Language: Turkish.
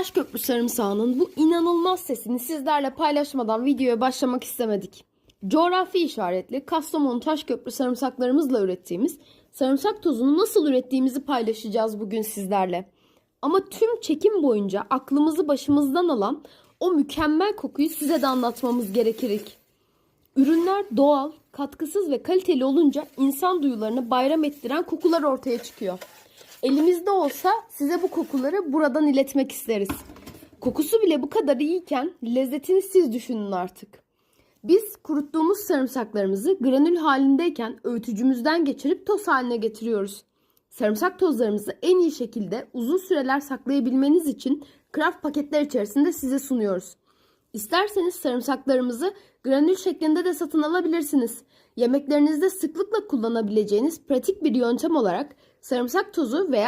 Taşköprü sarımsağının bu inanılmaz sesini sizlerle paylaşmadan videoya başlamak istemedik. Coğrafi işaretli Kastamonu Taşköprü sarımsaklarımızla ürettiğimiz sarımsak tozunu nasıl ürettiğimizi paylaşacağız bugün sizlerle. Ama tüm çekim boyunca aklımızı başımızdan alan o mükemmel kokuyu size de anlatmamız gerekirek. Ürünler doğal, katkısız ve kaliteli olunca insan duyularını bayram ettiren kokular ortaya çıkıyor. Elimizde olsa size bu kokuları buradan iletmek isteriz. Kokusu bile bu kadar iyiyken lezzetini siz düşünün artık. Biz kuruttuğumuz sarımsaklarımızı granül halindeyken öğütücümüzden geçirip toz haline getiriyoruz. Sarımsak tozlarımızı en iyi şekilde uzun süreler saklayabilmeniz için kraft paketler içerisinde size sunuyoruz. İsterseniz sarımsaklarımızı granül şeklinde de satın alabilirsiniz. Yemeklerinizde sıklıkla kullanabileceğiniz pratik bir yöntem olarak sarımsak tozu veya